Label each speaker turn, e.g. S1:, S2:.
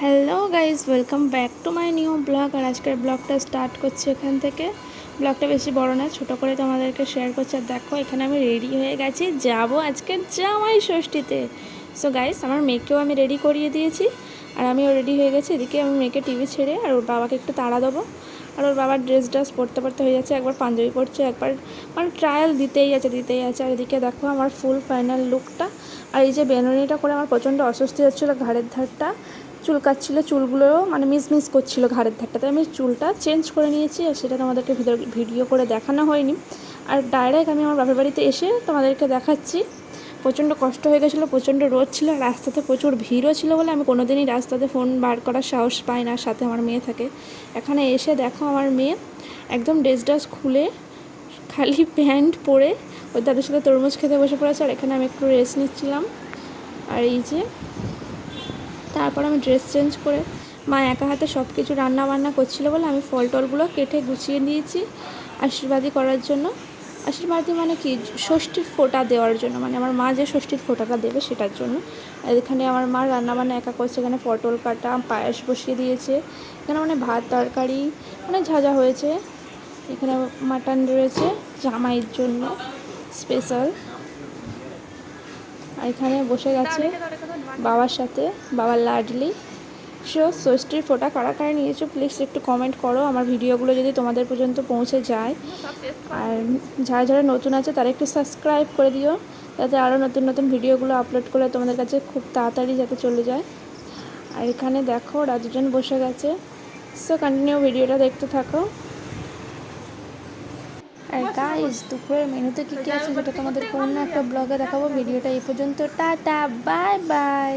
S1: Hello guys welcome back to my new blog আর আজকের ব্লগটা start করছি এখান থেকে। ব্লগটা বেশি বড় না, ছোটো করে তোমাদেরকে শেয়ার করছি। আর দেখো, এখানে আমি রেডি হয়ে গেছি। যাব আজকের জামাই ষষ্ঠীতে। সো গাইজ আমার মেয়েকেও আমি রেডি করিয়ে দিয়েছি। আর আমিও রেডি হয়ে গেছি। এদিকে আমি মেয়েকে টিভি ছেড়ে আর ওর বাবাকে একটু তাড়া দেবো। আর ওর বাবার ড্রেস ড্রেস পরতে পরতে হয়ে যাচ্ছে। একবার পাঞ্জাবি পরছে, একবার মানে ট্রায়াল দিতেই আছে দিতেই আছে। আর এদিকে দেখো আমার ফুল ফাইনাল লুকটা আর এই যে বেনুনিটা করে আমার প্রচণ্ড অস্বস্তি হচ্ছিল ঘাড়ের ধারটা। চুলকাচ্ছিল, চুলগুলোও মানে মিস মিস করছিল ঘাড়ের ধারটা। তাই আমি চুলটা চেঞ্জ করে নিয়েছি আর সেটা তোমাদেরকে ভিডিও করে দেখানো হয়নি। আর ডাইরেক্ট আমি আমার বাপের বাড়িতে এসে তোমাদেরকে দেখাচ্ছি। প্রচণ্ড কষ্ট হয়ে গেছিল, প্রচণ্ড রোদ ছিল, আর রাস্তাতে প্রচুর ভিড়ও ছিল বলে আমি কোনোদিনই রাস্তাতে ফোন বার করার সাহস পাই না সাথে আমার মেয়ে থাকে। এখানে এসে দেখো আমার মেয়ে একদম ড্রেস ড্রেস খুলে খালি প্যান্ট পরে ওই তাদের সাথে তরমুজ খেতে বসে পড়েছে, আর এখানে আমি একটু রেস্ট নিচ্ছিলাম। আর এই যে তারপর আমি ড্রেস চেঞ্জ করে মা একা হাতে সব কিছু রান্না বান্না করছিল বলে আমি ফল টলগুলো কেটে গুছিয়ে দিয়েছি আশীর্বাদই করার জন্য। আশীর্বাদই মানে কি? ষষ্ঠীর ফোঁটা দেওয়ার জন্য মানে আমার মা যে ষষ্ঠীর ফোঁটাটা দেবে সেটার জন্য। এখানে আমার মা রান্নাবান্না একা করছে, এখানে পটল কাটা, পায়েস বসিয়ে দিয়েছে, এখানে মানে ভাত, তরকারি মানে ঝাঁঝা হয়েছে। এখানে মাটন রয়েছে, জামাইয়ের জন্য স্পেশাল এখানে বসে গেছে বাবার সাথে বাবার লাডলি সো ষষ্ঠীর ফোটা কারা কারা নিয়েছো প্লিজ একটু কমেন্ট করো। আমার ভিডিওগুলো যদি তোমাদের পর্যন্ত পৌঁছে যায়। আর যারা যারা নতুন আছে, তারা একটু সাবস্ক্রাইব করে দিও। যাতে আরও নতুন নতুন ভিডিওগুলো আপলোড করলে তোমাদের কাছে খুব তাড়াতাড়ি যাতে চলে যায়। আর এখানে দেখো ওরা দুজন বসে গেছে। সো কন্টিনিউ ভিডিওটা দেখতে থাকো। গাইস দুপুরের মেনুতে কী কী আছে সেটা তোমাদের অন্য একটা ব্লগে দেখাবো। ভিডিওটা এই পর্যন্ত, টাটা বাই বাই